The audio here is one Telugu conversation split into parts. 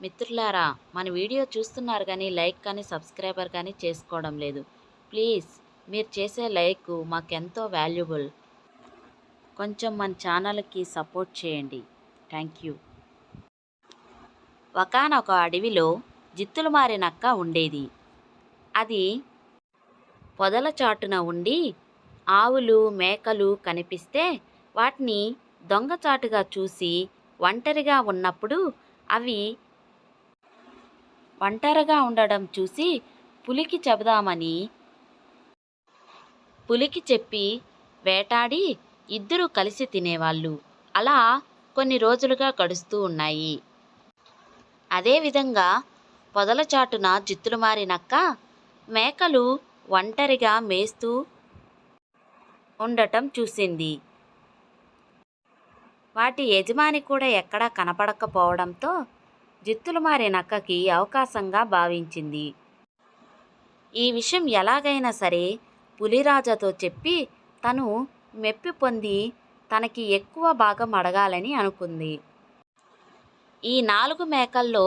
మిత్రులారా మన వీడియో చూస్తున్నారు కానీ లైక్ కానీ సబ్స్క్రైబర్ కానీ చేసుకోవడం లేదు. ప్లీజ్ మీరు చేసే లైక్ మాకెంతో వాల్యుబుల్. కొంచెం మన ఛానల్కి సపోర్ట్ చేయండి. Thank you. ఒకనొక అడవిలో జిత్తులు మారినక్క ఉండేది. అది పొదల చాటున ఉండి ఆవులు మేకలు కనిపిస్తే వాటిని దొంగచాటుగా చూసి ఒంటరిగా ఉన్నప్పుడు అవి ఒంటరిగా ఉండడం చూసి పులికి చెబుదామని పులికి చెప్పి వేటాడి ఇద్దరూ కలిసి తినేవాళ్ళు. అలా కొన్ని రోజులుగా గడుస్తూ ఉన్నాయి. అదేవిధంగా పొదల చాటున జిత్తులు మారినక్క మేకలు ఒంటరిగా మేస్తూ ఉండటం చూసింది. వాటి యజమాని కూడా ఎక్కడా కనపడకపోవడంతో జిత్తులు మారే నక్కకి అవకాశంగా భావించింది. ఈ విషయం ఎలాగైనా సరే పులిరాజాతో చెప్పి తను మెప్పి పొంది తనకి ఎక్కువ భాగం అడగాలని అనుకుంది. ఈ నాలుగు మేకల్లో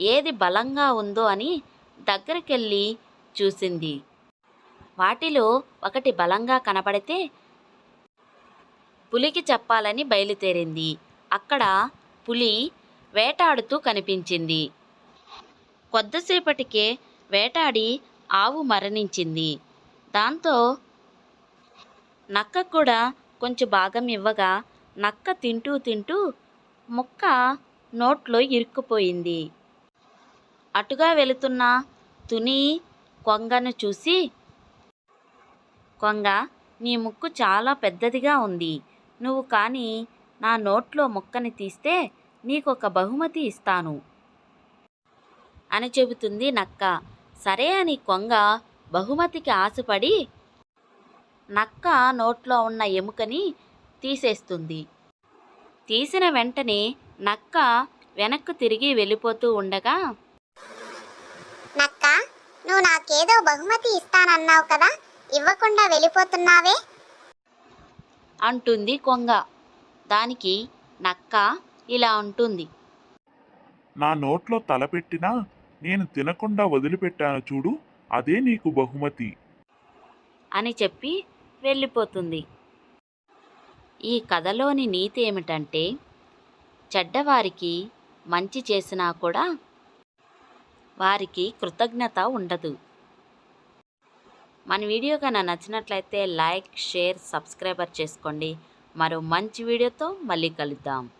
ఏది బలంగా ఉందో అని దగ్గరికెళ్ళి చూసింది. వాటిలో ఒకటి బలంగా కనపడితే పులికి చెప్పాలని బయలుదేరింది. అక్కడ పులి వేటాడుతూ కనిపించింది. కొద్దిసేపటికే వేటాడి ఆవు మరణించింది. దాంతో నక్క కూడా కొంచెం భాగం ఇవ్వగా నక్క తింటూ తింటూ ముక్క నోట్లో ఇరుక్కుపోయింది. అటుగా వెళుతున్న తుని కొంగను చూసి కొంగ నీ ముక్కు చాలా పెద్దదిగా ఉంది. నువ్వు కానీ నా నోట్లో ముక్కని తీస్తే నీకొక బహుమతి ఇస్తాను. అని చెబుతుంది నక్క. సరే అని కొంగ బహుమతికి ఆశపడి నక్క నోట్లో ఉన్న ఎముకని తీసేస్తుంది. తీసిన వెంటనే నక్క వెనక్కు తిరిగి వెళ్ళిపోతూ ఉండగా నక్క నువ్వు నాకేదో బహుమతి ఇస్తానన్నావు కదా ఇవ్వకుండా వెళ్ళిపోతున్నావే? అంటుంది కొంగ. దానికి నక్క ఇలా అంటుంది. నా నోట్లో తలపెట్టినా నేను తినకుండా వదిలిపెట్టాను చూడు అదే నీకు బహుమతి. అని చెప్పి వెళ్ళిపోతుంది. ఈ కథలోని నీతి ఏమిటంటే చెడ్డవారికి మంచి చేసినా కూడా వారికి కృతజ్ఞత ఉండదు. మన వీడియో కన్నా నచ్చినట్లయితే లైక్ షేర్ సబ్స్క్రైబర్ చేసుకోండి. మరో మంచి వీడియోతో మళ్ళీ కలుద్దాం.